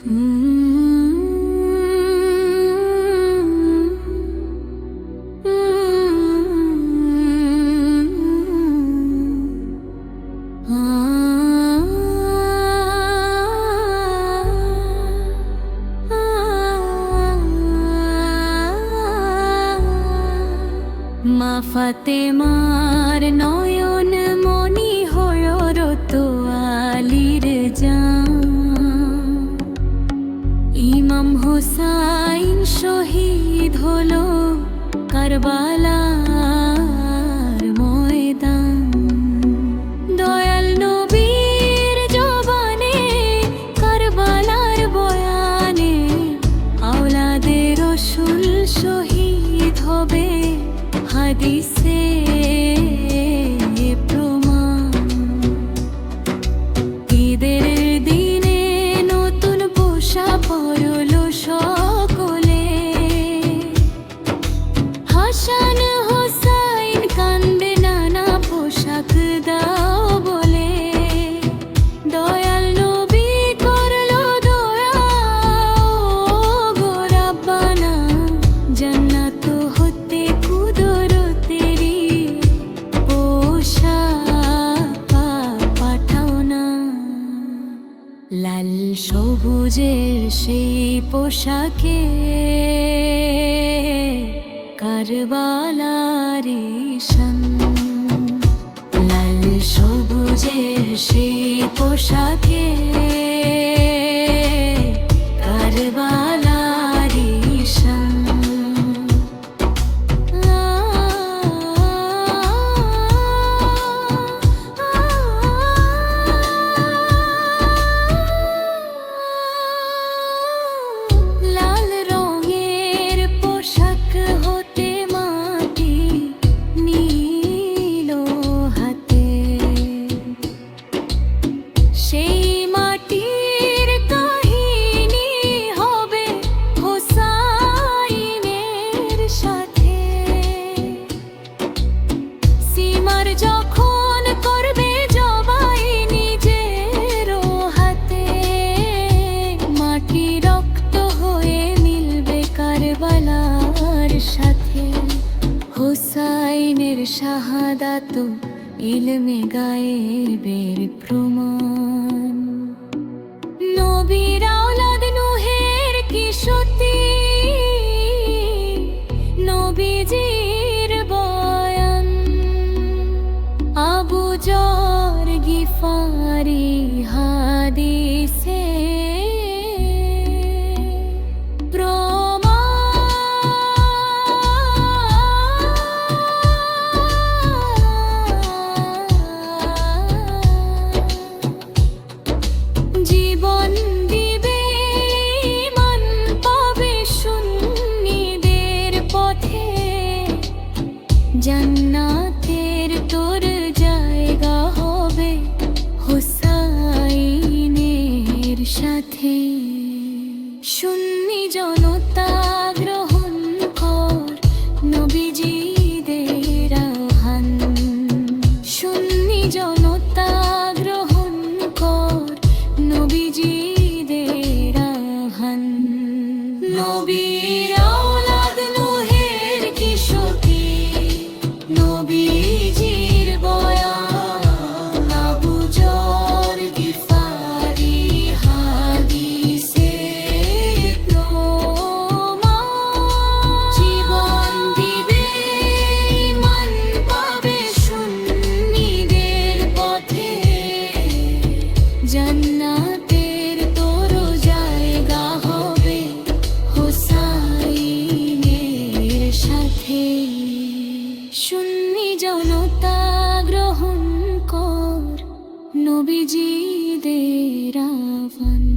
মা ফতেমার নয় হলো কারবালার ময়দান। দয়াল নবীর জবানে কারবালার বয়ানে আওলাদের রসুল হবে হাদিসে। লাল সবুজের সেই পোশাকে কারবালার লাল সবুজের সেই পোশাকে কারবা শাহাদাত ইলমে গায়েবের প্রমাণ। নবীর আওলাদ নুহের কি সত্যি? নবীজির আবু জর গিফারি হা নবীজিদের আহ্বান।